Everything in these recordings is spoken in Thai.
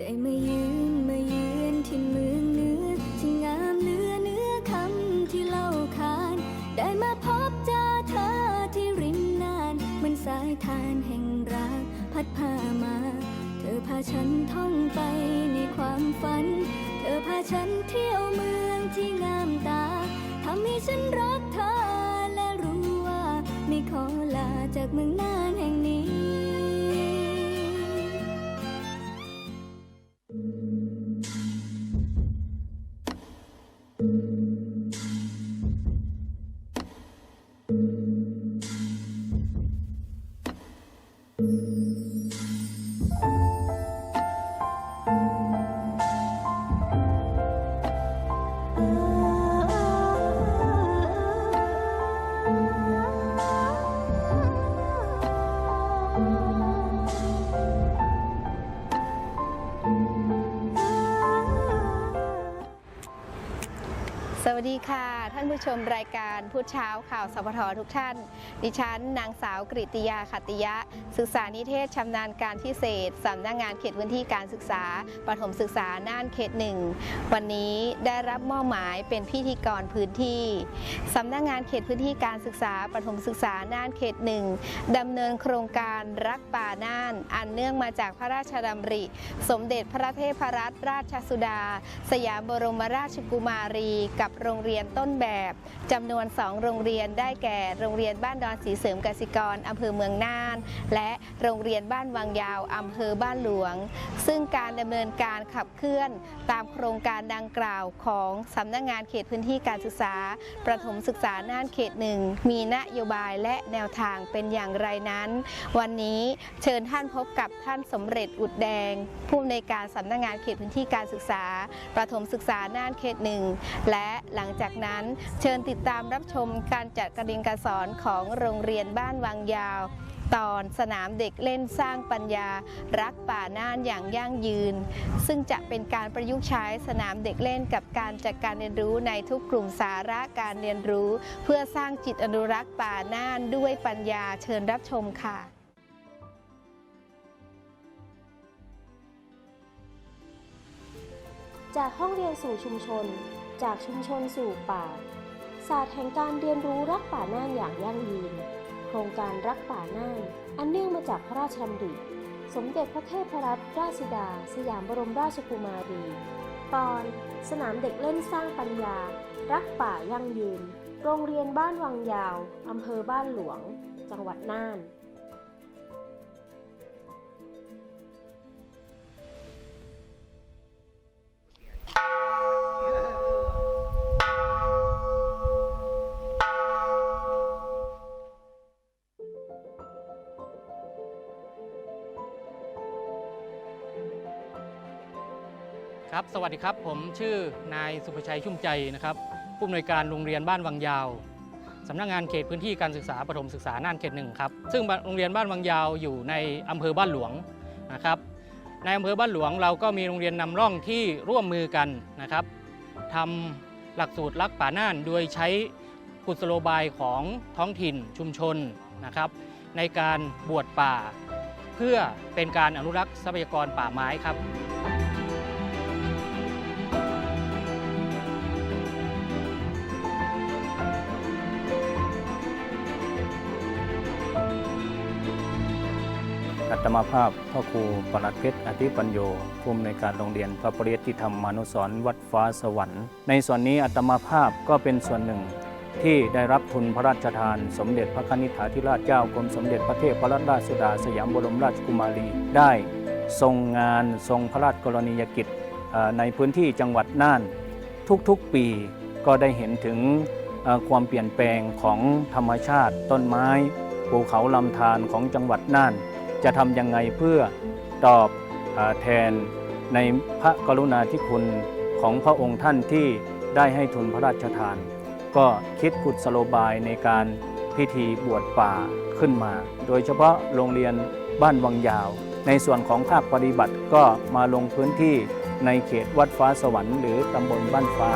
ได้มายืนมาเยือนที่เมืองเหนือที่งามเหลือเนื้อคำที่เล่าขาน ได้มาพบเจอเธอที่ริมนานเหมันสายทานแห่งรักพัดพามา เธอพาฉันท่องไปในความฝัน เธอพาฉันเที่ยวเมืองที่งามตาทำให้ฉันรักเธอและรู้ว่า ไม่ขอลาจากเมืองน่านแห่งนี้ ดีค่ะานผู้ชมรายการพูดเช้าข่าวสพททุกท่าน ดิฉัน นางสาวกริติยาขัติยะ ศึกษานิเทศชำนาญการพิเศษสำนักงานเขตพื้นที่การศึกษาประถมศึกษาน่านเขตหนึ่งวันนี้ได้รับมอบหมายเป็นพิธีกรพื้นที่สำนักงานเขตพื้นที่การศึกษาประถมศึกษาน่านเขตหนึ่งดำเนินโครงการรักป่าน่าน อันเนื่องมาจากพระราชดำริ สมเด็จพระเทพรัตนราชสุดา สยามบรมราชกุมารี กับโรงเรียนต้นแบบจำนวน 2 โรงเรียนได้แก่โรงเรียนบ้านดอนสีเสริมกสิกรอำเภอเมืองน่าน และโรงเรียนบ้านวังยาวอำเภอบ้านหลวง ซึ่งการดำเนินการขับเคลื่อน ตามโครงการดังกล่าวของสำนักงานเขตพื้นที่การศึกษา ประถมศึกษาน่านเขตหนึ่งมีนโยบายและแนวทางเป็นอย่างไรนั้น วันนี้เชิญท่านพบกับท่านสมเร็จอุดแดง ผู้อำนวยการสำนักงานเขตพื้นที่การศึกษา ประถมศึกษาน่านเขตหนึ่งและหลังจากนั้นเชิญติดตามรับชมการจัดการเรียนการสอนของโรงเรียนบ้านวังยาว ตอนสนามเด็กเล่นสร้างปัญญา รักป่าน่านอย่างยั่งยืน ซึ่งจะเป็นการประยุกต์ใช้สนามเด็กเล่นกับการจัดการเรียนรู้ในทุกกลุ่มสาระการเรียนรู้ เพื่อสร้างจิตอนุรักษ์ป่าน่านด้วยปัญญาเชิญรับชมค่ะจากห้องเรียนสู่ชุมชน จากชุมชนสู่ป่า ศาสตร์แห่งการเรียนรู้รักป่าน่านอย่างยั่งยืน โครงการรักป่าน่าน อันเนื่องมาจากพระราชดำริสมเด็จพระเทพรัตนราชสุดา สยามบรมราชกุมารี ตอนสนามเด็กเล่นสร้างปัญญา รักป่ายั่งยืน โรงเรียนบ้านวังยาว อำเภอบ้านหลวง จังหวัดน่าน ครับ สวัสดีครับ ผมชื่อนายสุภชัยชุ่มใจนะครับ ผู้อำนวยการโรงเรียนบ้านวังยาวสำนักงานเขตพื้นที่การศึกษาประถมศึกษาน่านเขตหนึ่งครับ ซึ่งโรงเรียนบ้านวังยาวอยู่ในอำเภอบ้านหลวงนะครับ ในอำเภอบ้านหลวงเราก็มีโรงเรียนนำร่องที่ร่วมมือกันนะครับทำหลักสูตรรักป่าน่าน โดยใช้กุศโลบายของท้องถิ่นชุมชนนะครับ ในการบวชป่า เพื่อเป็นการอนุรักษ์ทรัพยากรป่าไม้ครับ ตมาภาพพ่อครูปลัดเพชรอธิปัญโยผู้อำนวยการโรงเรียนพระปริยติธรรมานุสรณ์วัดฟ้าสวรรค์ ในส่วนนี้อัตมาภาพก็เป็นส่วนหนึ่ง ที่ได้รับทุนพระราชทาน สมเด็จพระคณิษฐาธิราชเจ้ากรมสมเด็จพระเทพรัตนราชสุดาสยามบรมราชกุมารีได้ทรงงานทรงพระราชกรณียกิจในพื้นที่จังหวัดน่าน ทุกๆปีก็ได้เห็นถึงความเปลี่ยนแปลงของธรรมชาติ ต้นไม้ภูเขาลำธารของจังหวัดน่าน จะทำยังไงเพื่อตอบอแทนในพระกรุณาธิคุณของพระองค์ท่านที่ได้ให้ทุนพระราชทาน ก็คิดกุศโลบายในการพิธีบวชป่าขึ้นมา โดยเฉพาะโรงเรียนบ้านวังยาว ในส่วนของภาคปฏิบัติก็มาลงพื้นที่ในเขตวัดฟ้าสวรรค์หรือตำบลบ้านฟ้า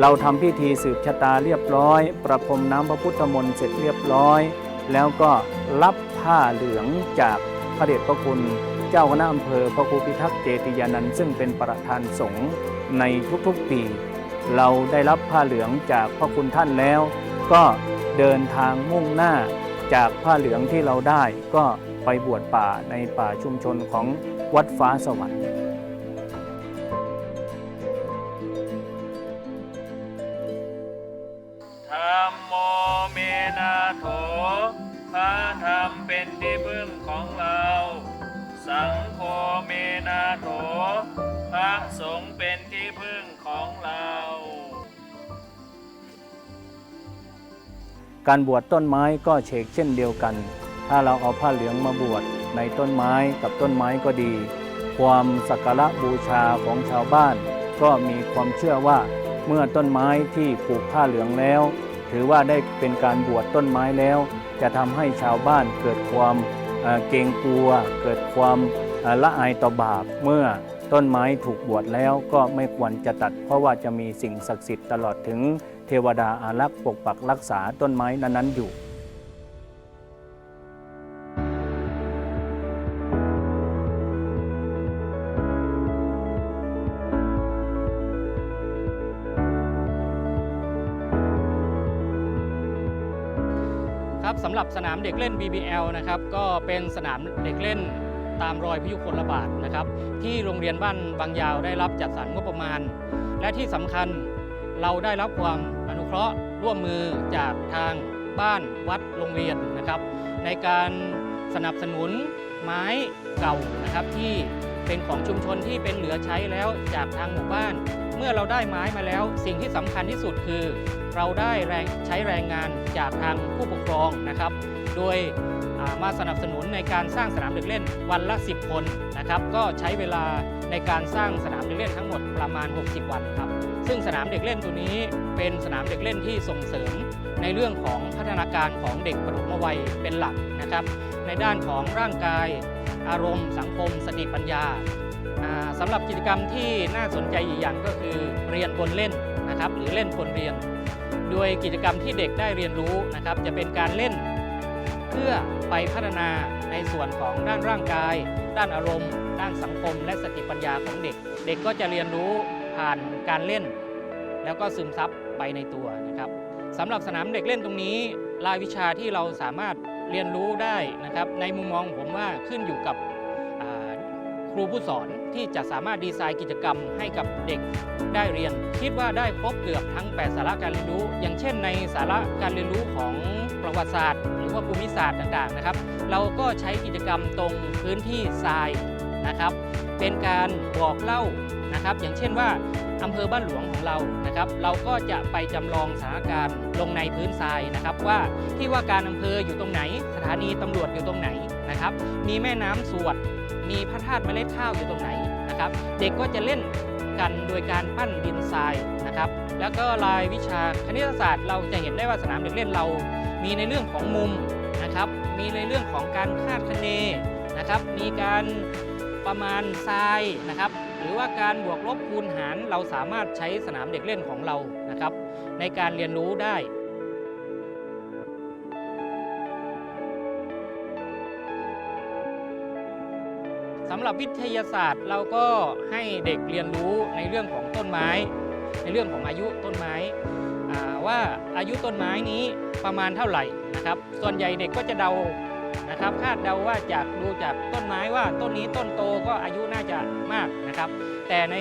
เราทำพิธีสืบชะตาเรียบร้อย ประพรมน้ำพระพุทธมนต์เสร็จเรียบร้อย แล้วก็รับผ้าเหลืองจากพระเดชพระคุณ เจ้าคณะอำเภอพระครูพิทักษ์เจติยานันท์ซึ่งเป็นประธานสงฆ์ในทุกๆปี เราได้รับผ้าเหลืองจากพระคุณท่านแล้ว ก็เดินทางมุ่งหน้าจากผ้าเหลืองที่เราได้ก็ไปบวชป่าในป่าชุมชนของวัดฟ้าสวรรค์ นาโถพระธรรมเป็นที่พึ่งของเรา สังโฆเมนาโถ พระสงฆ์เป็นที่พึ่งของเรา การบวชต้นไม้ก็เฉกเช่นเดียวกัน ถ้าเราเอาผ้าเหลืองมาบวชในต้นไม้กับต้นไม้ก็ดี ความสักการะบูชาของชาวบ้าน ก็มีความเชื่อว่าเมื่อต้นไม้ที่ผูกผ้าเหลืองแล้ว ถือว่าได้เป็นการบวชต้นไม้แล้ว จะทำให้ชาวบ้านเกิดความเอ่อเกรงกลัว เกิดความละอายต่อบาปเมื่อต้นไม้ถูกบวชแล้วก็ไม่ควรจะตัด เพราะว่าจะมีสิ่งศักดิ์สิทธิ์ตลอดถึงเทวดาอารักษ์ปกปักรักษาต้นไม้นั้นๆอยู่ สำหรับสนามเด็กเล่น BBL นะครับก็เป็นสนามเด็กเล่นตามรอยพยุคลบาทนะครับ ที่โรงเรียนบ้านบางยาวได้รับจัดสรรงบประมาณ และที่สำคัญเราได้รับความอนุเคราะห์ร่วมมือจากทางบ้านวัดโรงเรียนนะครับ ในการสนับสนุนไม้เก่านะครับที่เป็นของชุมชนที่เป็นเหลือใช้แล้วจากทางหมู่บ้าน เมื่อเราได้ไม้มาแล้ว สิ่งที่สำคัญที่สุดคือ เราได้แรงใช้แรงงานจากทางผู้ปกครองนะครับ โดยมาสนับสนุนในการสร้างสนามเด็กเล่นวันละ 10 คนนะครับก็ใช้เวลาในการสร้างสนามเด็กเล่นทั้งหมดประมาณ 60 วันครับซึ่งสนามเด็กเล่นตัวนี้เป็นสนามเด็กเล่นที่ส่งเสริม ในเรื่องของพัฒนาการของเด็กปฐมวัยเป็นหลักนะครับ ในด้านของร่างกาย อารมณ์ สังคม สติปัญญา สำหรับกิจกรรมที่น่าสนใจอีกอย่างก็คือเรียนบนเล่นนะครับหรือเล่นบนเรียน โดยกิจกรรมที่เด็กได้เรียนรู้นะครับ จะเป็นการเล่น เพื่อไปพัฒนาในส่วนของด้านร่างกาย ด้านอารมณ์ ด้านสังคม และสติปัญญาของเด็ก เด็กก็จะเรียนรู้ผ่านการเล่น แล้วก็ซึมซับไปในตัวนะครับสำหรับสนามเด็กเล่นตรงนี้ รายวิชาที่เราสามารถเรียนรู้ได้นะครับ ในมุมมองผมว่าขึ้นอยู่กับ รูผู้สอนที่จะสามารถดีไซน์กิจกรรมให้กับเด็กได้เรียน คิดว่าได้ครบเกือบทั้ง 8 สาระการเรียนรู้ อย่างเช่น ในสาระการเรียนรู้ของประวัติศาสตร์ หรือว่าภูมิศาสตร์ต่างๆนะครับ เราก็ใช้กิจกรรมตรงพื้นที่ทรายนะครับ เป็นการบอกเล่านะครับ อย่างเช่นว่าอำเภอบ้านหลวงของเรานะครับ เราก็จะไปจำลองสถานการณ์ลงในพื้นทรายนะครับ ว่าที่ว่าการอำเภออยู่ตรงไหน สถานีตำรวจอยู่ตรงไหนนะครับ มีแม่น้ำสวด มีพระธาตุเมล็ดข้าวอยู่ตรงไหนนะครับ เด็กก็จะเล่นกันโดยการปั้นดินทรายนะครับ แล้วก็รายวิชาคณิตศาสตร์ เราจะเห็นได้ว่าสนามเด็กเล่นเรา มีในเรื่องของมุมนะครับ มีในเรื่องของการคาดคะเนนะครับ มีการประมาณทรายนะครับ หรือว่าการบวกลบคูณหารเราสามารถใช้สนามเด็กเล่นของเรานะครับ ในการเรียนรู้ได้ สำหรับวิทยาศาสตร์เราก็ให้เด็กเรียนรู้ในเรื่องของต้นไม้ ในเรื่องของอายุต้นไม้ว่าอายุต้นไม้นี้ประมาณเท่าไหร่นะครับ ส่วนใหญ่เด็กก็จะเดานะครับคาดเดาว่าจากดูจากต้นไม้ว่าต้นนี้ต้นโตก็อายุน่าจะมากนะครับ แต่ใน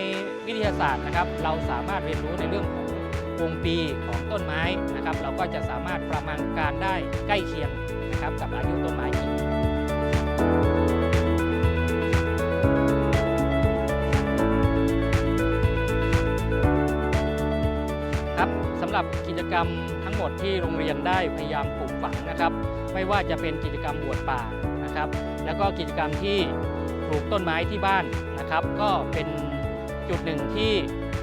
วิทยาศาสตร์นะครับ เราสามารถเรียนรู้ในเรื่องของวงปีของต้นไม้นะครับ เราก็จะสามารถประมาณการได้ใกล้เคียงนะครับกับอายุต้นไม้จริง หรับกิจกรรมทั้งหมดที่โรงเรียนได้พยายามปลูกฝังนะครับ ไม่ว่าจะเป็นกิจกรรมบวชป่านะครับ แล้วก็กิจกรรมที่ปลูกต้นไม้ที่บ้านนะครับ ก็เป็นจุดหนึ่งที่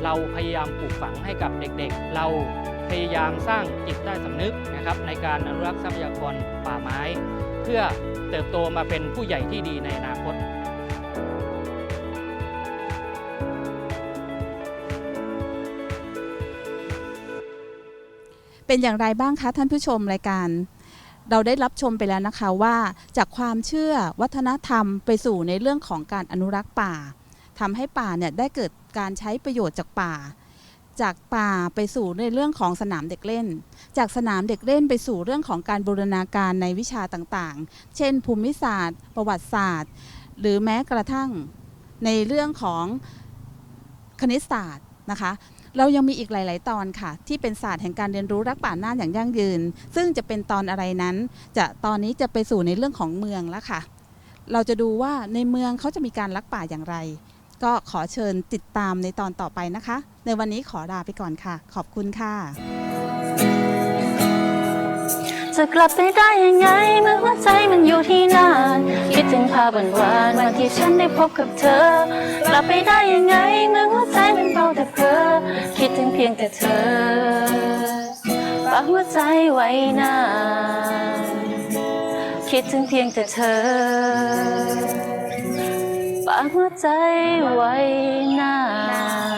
เราพยายามปลูกฝังให้กับเด็กๆ เราพยายามสร้างจิตใต้สำนึกนะครับ ในการอนุรักษ์ทรัพยากรป่าไม้ เพื่อเติบโตมาเป็นผู้ใหญ่ที่ดีในอนา เป็นอย่างไรบ้างคะท่านผู้ชมรายการ เราได้รับชมไปแล้วนะคะว่าจากความเชื่อวัฒนธรรมไปสู่ในเรื่องของการอนุรักษ์ป่าทำให้ป่าเนี่ยได้เกิดการใช้ประโยชน์จากป่า จากป่าไปสู่ในเรื่องของสนามเด็กเล่น จากสนามเด็กเล่นไปสู่เรื่องของการบูรณาการในวิชาต่างๆ เช่น ภูมิศาสตร์ ประวัติศาสตร์ หรือแม้กระทั่งในเรื่องของคณิตศาสตร์นะคะ เรายังมีอีกหลาย ๆ ตอนค่ะ ที่เป็นศาสตร์แห่งการเรียนรู้รักป่าน่านอย่างยั่งยืน ซึ่งจะเป็นตอนอะไรนั้น จะตอนนี้จะไปสู่ในเรื่องของเมืองแล้วค่ะ เราจะดูว่าในเมืองเขาจะมีการรักป่าอย่างไร ก็ขอเชิญติดตามในตอนต่อไปนะคะ ในวันนี้ขอลาไปก่อนค่ะ ขอบคุณค่ะจะกลับไปได้ยังไงเมื่อหัวใจมันอยู่ที่นั่นคิดถึงภาพหวานวันที่ฉันได้พบกับเธอ กลับไปได้ยังไงเมื่อหัวใจมันเบาแต่เพ้อ พียงแต่เธอฝากหัวใจไว้นานคิดถึงเพียงแต่เธอฝากหัวใจไว้นาน